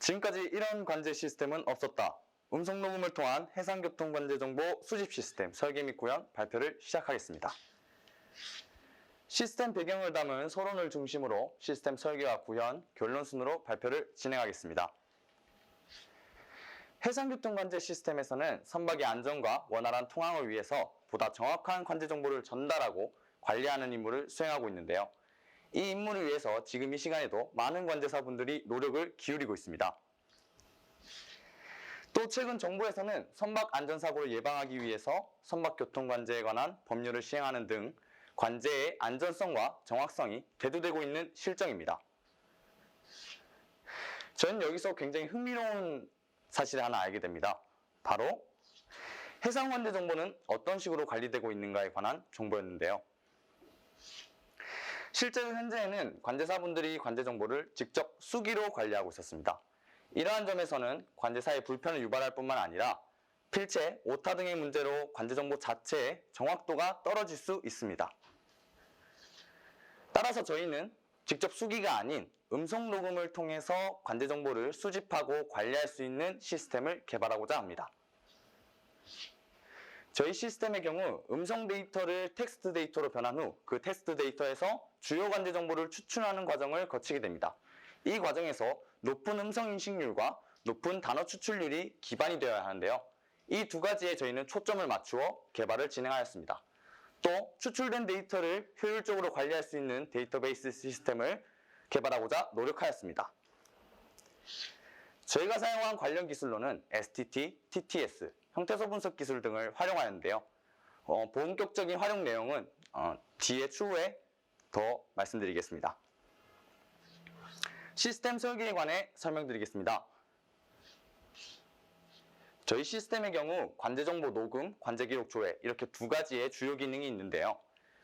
지금까지 이런 관제 시스템은 없었다. 음성 녹음을 통한 해상교통 관제 정보 수집 시스템 설계 및 구현 발표를 시작하겠습니다. 시스템 배경을 담은 서론을 중심으로 시스템 설계와 구현, 결론 순으로 발표를 진행하겠습니다. 해상교통 관제 시스템에서는 선박의 안전과 원활한 통항을 위해서 보다 정확한 관제 정보를 전달하고 관리하는 임무를 수행하고 있는데요. 이 임무를 위해서 지금 이 시간에도 많은 관제사분들이 노력을 기울이고 있습니다. 또 최근 정부에서는 선박 안전사고를 예방하기 위해서 선박 교통 관제에 관한 법률을 시행하는 등 관제의 안전성과 정확성이 대두되고 있는 실정입니다. 저는 여기서 굉장히 흥미로운 사실을 하나 알게 됩니다. 바로 해상 관제 정보는 어떤 식으로 관리되고 있는가에 관한 정보였는데요. 실제로 현재에는 관제사분들이 관제 정보를 직접 수기로 관리하고 있었습니다. 이러한 점에서는 관제사의 불편을 유발할 뿐만 아니라 필체, 오타 등의 문제로 관제 정보 자체의 정확도가 떨어질 수 있습니다. 따라서 저희는 직접 수기가 아닌 음성 녹음을 통해서 관제 정보를 수집하고 관리할 수 있는 시스템을 개발하고자 합니다. 저희 시스템의 경우 음성 데이터를 텍스트 데이터로 변한 후그 텍스트 데이터에서 주요 관제 정보를 추출하는 과정을 거치게 됩니다. 이 과정에서 높은 음성 인식률과 높은 단어 추출률이 기반이 되어야 하는데요. 이 두 가지에 저희는 초점을 맞추어 개발을 진행하였습니다. 또 추출된 데이터를 효율적으로 관리할 수 있는 데이터베이스 시스템을 개발하고자 노력하였습니다. 저희가 사용한 관련 기술로는 STT, TTS, 형태소 분석 기술 등을 활용하였는데요. 어, 본격적인 활용 내용은 어, 뒤에 추후에 더 말씀드리겠습니다. 시스템 설계에 관해 설명드리겠습니다. 저희 시스템의 경우 관제 정보 녹음, 관제 기록 조회 이렇게 두 가지의 주요 기능이 있는데요.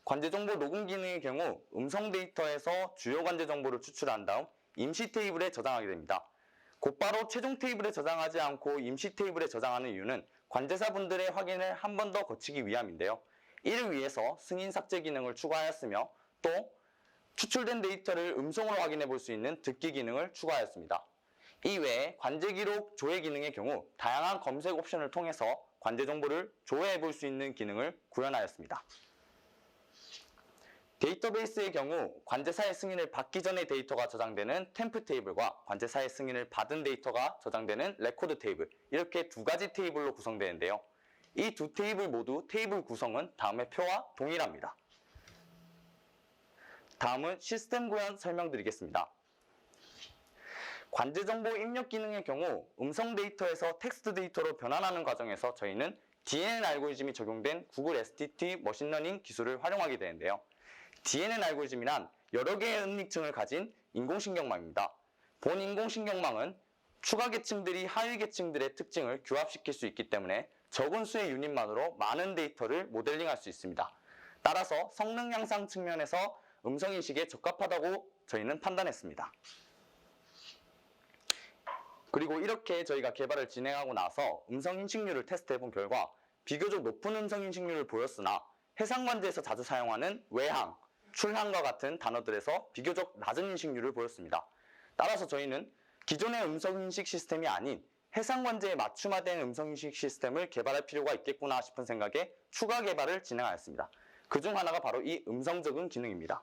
관제 정보 녹음 기능의 경우 음성 데이터에서 주요 관제 정보를 추출한 다음 임시 테이블에 저장하게 됩니다. 곧바로 최종 테이블에 저장하지 않고 임시 테이블에 저장하는 이유는 관제사분들의 확인을 한 번 더 거치기 위함인데요. 이를 위해서 승인 삭제 기능을 추가하였으며 또 추출된 데이터를 음성으로 확인해 볼 수 있는 듣기 기능을 추가하였습니다. 이외에 관제 기록 조회 기능의 경우 다양한 검색 옵션을 통해서 관제 정보를 조회해 볼 수 있는 기능을 구현하였습니다. 데이터베이스의 경우 관제사의 승인을 받기 전에 데이터가 저장되는 템프 테이블과 관제사의 승인을 받은 데이터가 저장되는 레코드 테이블 이렇게 두 가지 테이블로 구성되는데요. 이 두 테이블 모두 테이블 구성은 다음의 표와 동일합니다. 다음은 시스템 구현 설명드리겠습니다. 관제 정보 입력 기능의 경우 음성 데이터에서 텍스트 데이터로 변환하는 과정에서 저희는 DNN 알고리즘이 적용된 구글 STT 머신러닝 기술을 활용하게 되는데요. DNN 알고리즘이란 여러 개의 음닉층을 가진 인공신경망입니다. 본 인공신경망은 추가 계층들이 하위 계층들의 특징을 규합시킬 수 있기 때문에 적은 수의 유닛만으로 많은 데이터를 모델링할 수 있습니다. 따라서 성능 향상 측면에서 음성 인식에 적합하다고 저희는 판단했습니다. 그리고 이렇게 저희가 개발을 진행하고 나서 음성 인식률을 테스트해 본 결과 비교적 높은 음성 인식률을 보였으나 해상관제에서 자주 사용하는 외항, 출항과 같은 단어들에서 비교적 낮은 인식률을 보였습니다. 따라서 저희는 기존의 음성 인식 시스템이 아닌 해상관제에 맞춤화된 음성 인식 시스템을 개발할 필요가 있겠구나 싶은 생각에 추가 개발을 진행하였습니다. 그 중 하나가 바로 이 음성 적응 기능입니다.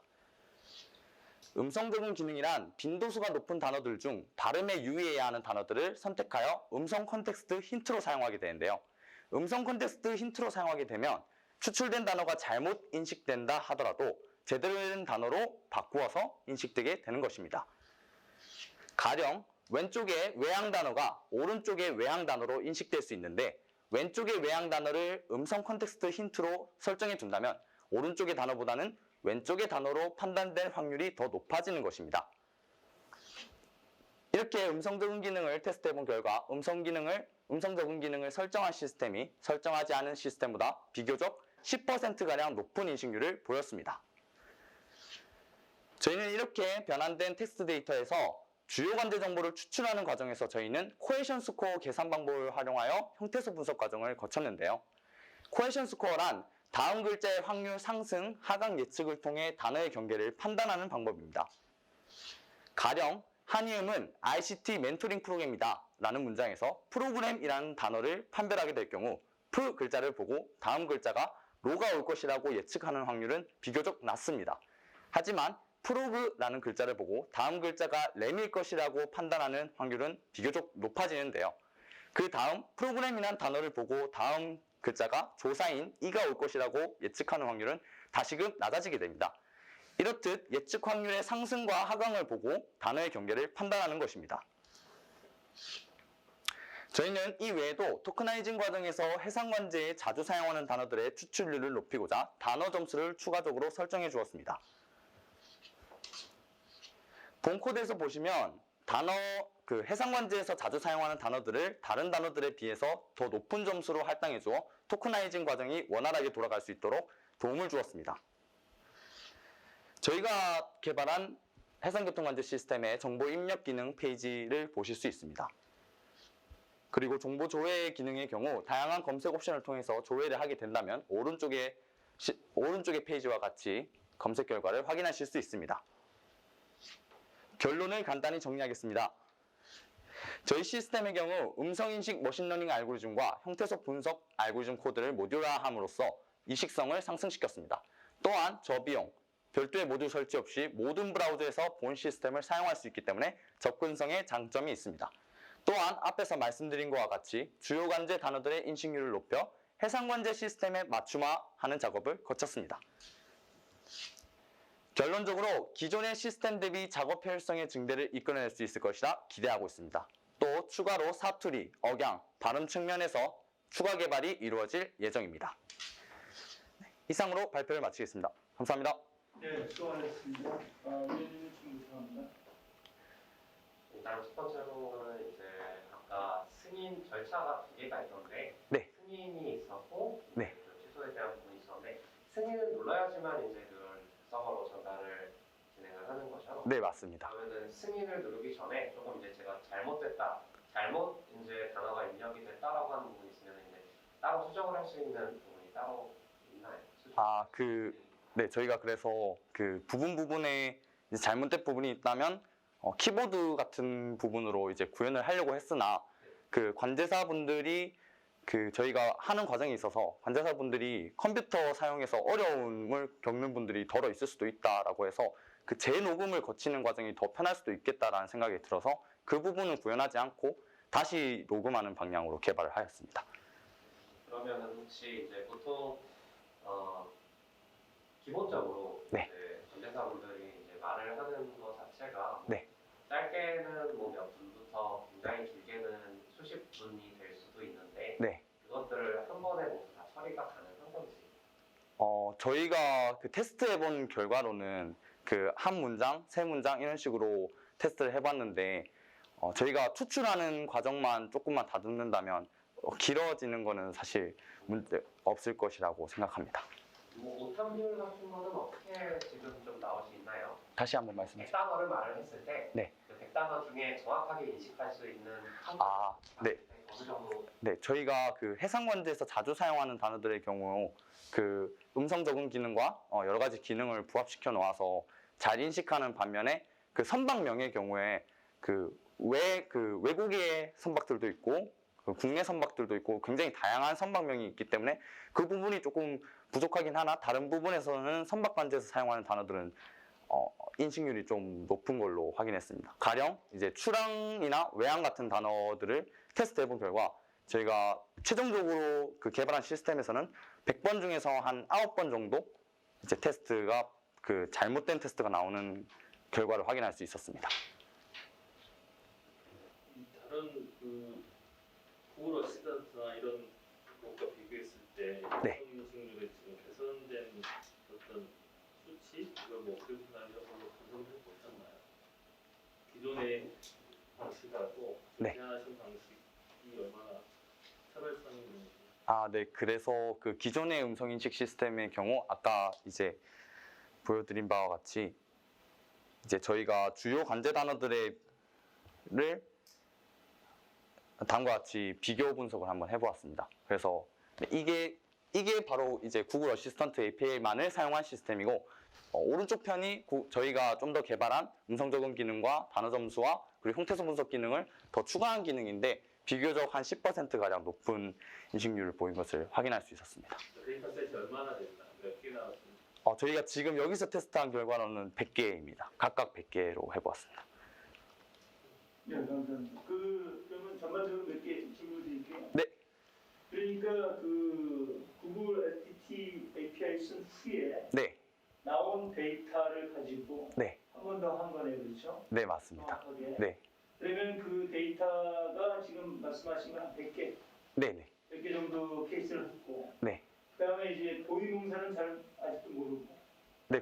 음성 적응 기능이란 빈도수가 높은 단어들 중 발음에 유의해야 하는 단어들을 선택하여 음성 컨텍스트 힌트로 사용하게 되는데요. 음성 컨텍스트 힌트로 사용하게 되면 추출된 단어가 잘못 인식된다 하더라도 제대로 된 단어로 바꾸어서 인식되게 되는 것입니다. 가령 왼쪽에 외항 단어가 오른쪽의 외항 단어로 인식될 수 있는데 왼쪽의 외항 단어를 음성 컨텍스트 힌트로 설정해 둔다면 오른쪽의 단어보다는 왼쪽의 단어로 판단될 확률이 더 높아지는 것입니다. 이렇게 음성 적응 기능을 테스트해 본 결과 음성 기능을 음성 적응 기능을 설정한 시스템이 설정하지 않은 시스템보다 비교적 10%가량 높은 인식률을 보였습니다. 저희는 이렇게 변환된 텍스트 데이터에서 주요 관제 정보를 추출하는 과정에서 저희는 코에이션 스코어 계산 방법을 활용하여 형태소 분석 과정을 거쳤는데요. 코에이션 스코어란 다음 글자의 확률 상승, 하강 예측을 통해 단어의 경계를 판단하는 방법입니다. 가령 한이음은 ICT 멘토링 프로그램이다 라는 문장에서 프로그램이라는 단어를 판별하게 될 경우 프 글자를 보고 다음 글자가 로가 올 것이라고 예측하는 확률은 비교적 낮습니다. 하지만 프로그라는 글자를 보고 다음 글자가 램일 것이라고 판단하는 확률은 비교적 높아지는데요. 그 다음 프로그램이라는 단어를 보고 다음 글자가 조사인 이가 올 것이라고 예측하는 확률은 다시금 낮아지게 됩니다. 이렇듯 예측 확률의 상승과 하강을 보고 단어의 경계를 판단하는 것입니다. 저희는 이 외에도 토크나이징 과정에서 해상관제에 자주 사용하는 단어들의 추출률을 높이고자 단어 점수를 추가적으로 설정해 주었습니다. 본 코드에서 보시면 단어 그 해상관제에서 자주 사용하는 단어들을 다른 단어들에 비해서 더 높은 점수로 할당해 주어 토크나이징 과정이 원활하게 돌아갈 수 있도록 도움을 주었습니다. 저희가 개발한 해상교통관제 시스템의 정보 입력 기능 페이지를 보실 수 있습니다. 그리고 정보 조회 기능의 경우 다양한 검색 옵션을 통해서 조회를 하게 된다면 오른쪽에 시- 오른쪽의 페이지와 같이 검색 결과를 확인하실 수 있습니다. 결론을 간단히 정리하겠습니다. 저희 시스템의 경우 음성인식 머신러닝 알고리즘과 형태석 분석 알고리즘 코드를 모듈화함으로써 이식성을 상승시켰습니다. 또한 저비용, 별도의 모듈 설치 없이 모든 브라우저에서 본 시스템을 사용할 수 있기 때문에 접근성에 장점이 있습니다. 또한 앞에서 말씀드린 것과 같이 주요 관제 단어들의 인식률을 높여 해상 관제 시스템에 맞춤화하는 작업을 거쳤습니다. 결론적으로 기존의 시스템 대비 작업 효율성의 증대를 이끌어낼 수 있을 것이라 기대하고 있습니다. 또 추가로 사투리, 억양, 발음 측면에서 추가 개발이 이루어질 예정입니다. 네, 이상으로 발표를 마치겠습니다. 감사합니다. 네, 수고하셨습니다. 아, 우리 충분합니다. 일단 첫 번째로는 이제 아까 승인 절차가 두 개가 있던데 네. 승인이 있었고 네. 그 취소에 대한 부분이 있었는데 승인을 눌러야지만 이제 그걸 서버로 전달을 진행을 하는 거죠. 네, 맞습니다. 그러면은 승인을 누르기 전에 조금 이제 제가 잘못됐다, 잘못 이제 단어가 입력이 됐다라고 하는 부분이 있으면 이제 따로 수정을 할 수 있는 부분이 따로 있나요? 수정. 아, 그 네, 저희가 그래서 그 부분 부분에 이제 잘못된 부분이 있다면 어, 키보드 같은 부분으로 이제 구현을 하려고 했으나 그 관제사분들이 그 저희가 하는 과정에 있어서 관제사분들이 컴퓨터 사용해서 어려움을 겪는 분들이 덜어 있을 수도 있다라고 해서 그 재녹음을 거치는 과정이 더 편할 수도 있겠다라는 생각이 들어서 그 부분은 구현하지 않고 다시 녹음하는 방향으로 개발을 하였습니다. 그러면은 혹시 이제 보통 어 기본적으로 네. 이제 전대사분들이 이제 말을 하는 것 자체가 네. 짧게는 뭐 몇 분부터 굉장히 길게는 수십 분이 될 수도 있는데 네. 그것들을 한 번에 모두 다 처리가 가능한 건지 어, 저희가 그 테스트 해본 결과로는 그 한 문장, 세 문장 이런 식으로 테스트를 해봤는데 어, 저희가 추출하는 과정만 조금만 다듬는다면 어, 길어지는 거는 사실 문제 없을 것이라고 생각합니다. 뭐 오탐률 같은 거는 어떻게 지금 좀 있나요? 다시 한번 말씀해 주세요. 100단어를 말을 했을 때 네. 그 100단어 중에 정확하게 인식할 수 있는 한 아, 네. 어느 정도 네, 저희가 그 해상관제에서 자주 사용하는 단어들의 경우 그 음성 적응 기능과 어, 여러 가지 기능을 부합시켜 놓아서 잘 인식하는 반면에 그 선박명의 경우에 그 외 그 외국의 선박들도 있고 그 국내 선박들도 있고 굉장히 다양한 선박명이 있기 때문에 그 부분이 조금 부족하긴 하나 다른 부분에서는 선박 관제에서 사용하는 단어들은 어, 인식률이 좀 높은 걸로 확인했습니다. 가령 이제 출항이나 외항 같은 단어들을 테스트해 본 결과 저희가 최종적으로 그 개발한 시스템에서는 100번 중에서 한 9번 정도 이제 테스트가 그 잘못된 테스트가 나오는 결과를 확인할 수 있었습니다. 이 다른 그 구글 어시스턴트나 이런 것과 비교했을 때 네. 인식률에 지금 개선된 어떤 수치 이걸 뭐 그래프나 이런 걸로 분석을 해보셨나요? 기존의 방식하고 네. 제안하신 방식이 얼마나 차별성이 있는지 아, 네. 그래서 그 기존의 음성 인식 시스템의 경우 아까 이제 보여드린 바와 같이 이제 저희가 주요 관제 단어들을 다음과 같이 비교 분석을 한번 해보았습니다. 그래서 이게 이게 바로 이제 구글 어시스턴트 API만을 사용한 시스템이고 어, 오른쪽 편이 구- 저희가 좀 더 개발한 음성 적응 기능과 단어 점수와 그리고 형태소 분석 기능을 더 추가한 기능인데 비교적 한 10% 가량 높은 인식률을 보인 것을 확인할 수 있었습니다. 데이터 셋이 얼마나 됐나? 몇 개 나왔습니까? 어, 저희가 지금 여기서 테스트한 결과로는 100개입니다. 각각 100개로 해보았습니다. 네, 감사합니다. 그 그러면 전반적으로 몇개 질문 드릴게요. 네. 그러니까 그 구글 STT API 쓴 후에 네, 나온 데이터를 가지고 네. 한 번 더 한 거네요, 그렇죠? 네 맞습니다. 정확하게. 네, 그러면 그 데이터가 지금 말씀하신 건한 100개, 네, 네, 100개 정도 케이스를 했고, 네. 그다음에 이제 고유명사는 잘 아직도 모르고, 네.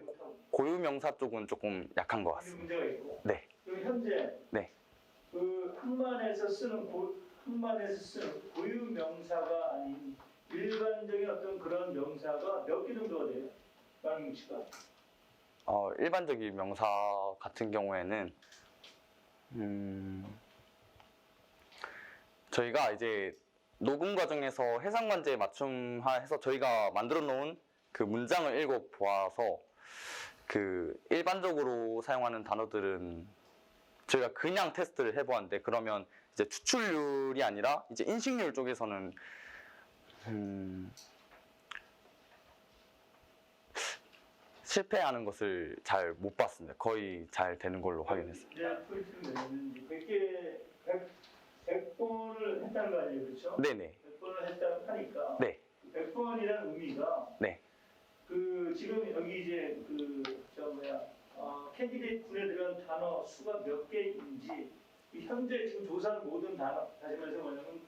고유명사 쪽은 조금 약한 것 같습니다. 문제가 있고, 네. 그럼 현재 네. 그 항만에서 쓰는 고, 항만에서 쓰는 고유 명사가 아닌 일반적인 어떤 그런 명사가 몇 개 정도가 돼요? 망뭉치가 어, 일반적인 명사 같은 경우에는 음, 저희가 이제 녹음 과정에서 해상 관제 맞춤화해서 저희가 만들어 놓은 그 문장을 읽어 보아서 그 일반적으로 사용하는 단어들은 저희가 그냥 테스트를 해보았는데 그러면 이제 추출률이 아니라 이제 인식률 쪽에서는 음, 실패하는 것을 잘 못 봤습니다. 거의 잘 되는 걸로 확인했습니다. 이제 포인트는 뭐냐면 100개 100, 100번을 했다는 거 아니에요, 그렇죠? 네네. 100번을 했다고 하니까 네. 100번이라는 의미가 네. 그 지금 여기 이제 그 저 뭐야 어, 캔디데이트 군에 들어간 단어 수가 몇 개인지 이 현재 지금 조사한 모든 단어 다시 말해서 뭐냐면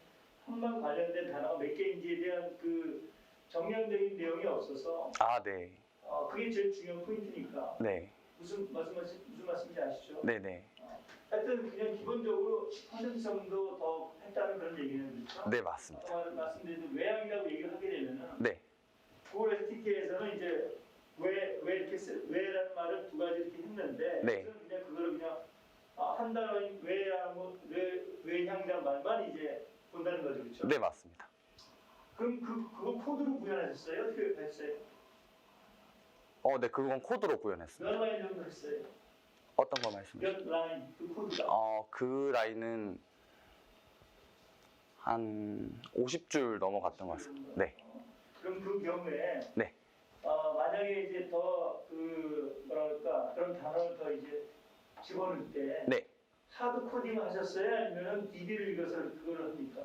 한만 관련된 단어가 몇 개인지에 대한 그 정량적인 내용이 없어서 아, 네. 어, 그게 제일 중요한 포인트니까 네. 무슨 말씀하시 무슨 말씀인지 아시죠? 네네. 하여튼 그냥 기본적으로 10% 정도 더 했다는 그런 얘기는 그렇죠? 네, 맞습니다. 아까 말씀드린 외양이라고 얘기를 하게 되면은 네. 구글 SDK에서는 이제 왜, 왜 이렇게 쓰, 왜라는 말을 두 가지 이렇게 했는데 네. 저는 그냥 그거를 그냥 아, 한 단어인 왜하고 왜, 왜향자 말만 이제 본다는 거죠 그렇죠? 네, 맞습니다. 그럼 그, 그거 코드로 구현하셨어요? 어떻게 했어요? 어, 네, 그건 코드로 구현했습니다. 몇 라인 정도 했어요? 어떤 거 말씀하세요? 몇 라인 그 코드가? 어, 그 라인은 한 50줄 넘어갔던 것 같습니다. 네. 그럼 그 경우에 네. 어, 만약에 이제 더 그 뭐랄까 그런 단어를 더 이제 집어넣을 때 네. 하드 코딩 하셨어요? 아니면은 DB를 읽어서 그걸 합니까?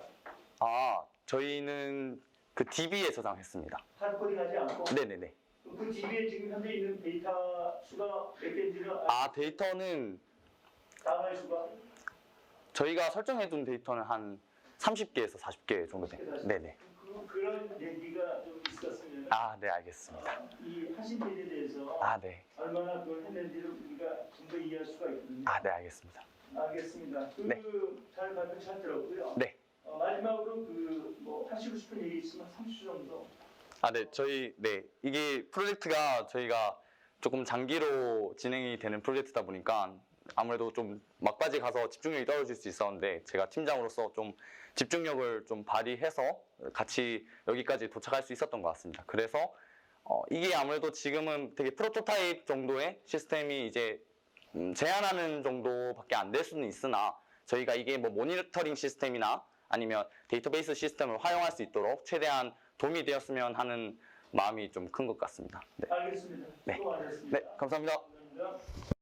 아, 저희는 그 DB에 저장했습니다. 하드 코딩 하지 않고 네네네. 그 DB에 지금 현재 있는 데이터 수가 몇 개인지는 아, 아, 데이터는 단어의 수가 저희가 설정해둔 데이터는 한 30개에서 40개 정도 됩니다. 네네. 그, 그런 얘기가 좀 있었으면 아, 네, 알겠습니다. 어, 이 하신 일에 대해서 아, 네. 얼마나 그걸 했는지를 우리가 좀 더 이해할 수가 있거든요. 아, 네, 알겠습니다. 알겠습니다. 그 네. 잘 발표 잘 들었고요. 네. 어, 마지막으로 그 뭐 하시고 싶은 얘기 있으면 30초 정도. 아, 네, 저희, 네. 이게 프로젝트가 저희가 조금 장기로 진행이 되는 프로젝트다 보니까 아무래도 좀 막바지 가서 집중력이 떨어질 수 있었는데 제가 팀장으로서 좀 집중력을 좀 발휘해서 같이 여기까지 도착할 수 있었던 것 같습니다. 그래서 어, 이게 아무래도 지금은 되게 프로토타입 정도의 시스템이 이제 음, 제한하는 정도밖에 안 될 수는 있으나 저희가 이게 뭐 모니터링 시스템이나 아니면 데이터베이스 시스템을 활용할 수 있도록 최대한 도움이 되었으면 하는 마음이 좀 큰 것 같습니다. 네, 알겠습니다. 네. 수고. 네 감사합니다. 감사합니다.